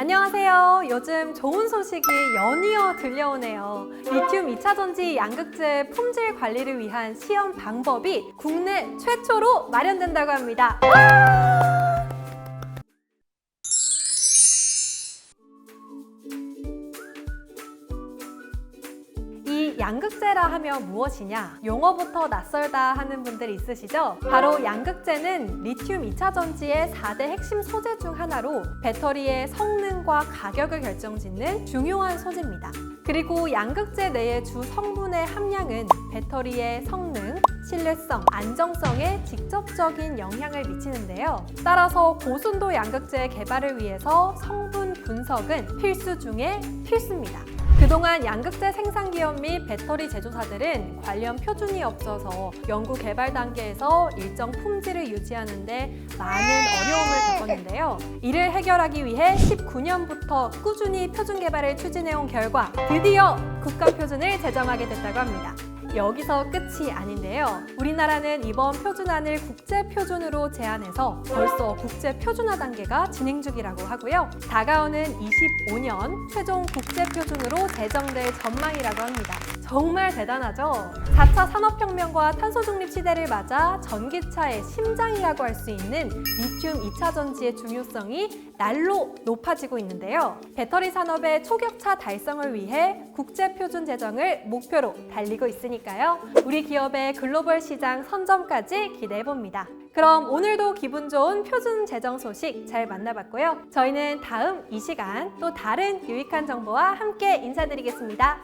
안녕하세요. 요즘 좋은 소식이 연이어 들려오네요. 리튬 2차 전지 양극재 품질 관리를 위한 시험 방법이 국내 최초로 마련된다고 합니다. 이 양극재라 하면 무엇이냐? 용어부터 낯설다 하는 분들 있으시죠? 바로 양극재는 리튬 2차 전지의 4대 핵심 소재 중 하나로 배터리의 성능과 가격을 결정짓는 중요한 소재입니다. 그리고 양극재 내의 주 성분의 함량은 배터리의 성능, 신뢰성, 안정성에 직접적인 영향을 미치는데요. 따라서 고순도 양극재 개발을 위해서 성분 분석은 필수 중에 필수입니다. 그동안 양극재 생산 기업 및 배터리 제조사들은 관련 표준이 없어서 연구 개발 단계에서 일정 품질을 유지하는데 많은 어려움을 겪었는데요. 이를 해결하기 위해 19년부터 꾸준히 표준 개발을 추진해온 결과 드디어 국가 표준을 제정하게 됐다고 합니다. 여기서 끝이 아닌데요. 우리나라는 이번 표준안을 국제 표준으로 제안해서 벌써 국제 표준화 단계가 진행 중이라고 하고요. 다가오는 25년 최종 국제 표준으로 제정될 전망이라고 합니다. 정말 대단하죠? 4차 산업혁명과 탄소 중립 시대를 맞아 전기차의 심장이라고 할 수 있는 리튬 2차 전지의 중요성이 날로 높아지고 있는데요. 배터리 산업의 초격차 달성을 위해 국제 표준 제정을 목표로 달리고 있 으니까요. 우리 기업의 글로벌 시장 선점까지 기대해 봅니다. 그럼 오늘도 기분 좋은 표준 제정 소식 잘 만나봤고요. 저희는 다음 이 시간 또 다른 유익한 정보와 함께 인사드리겠습니다.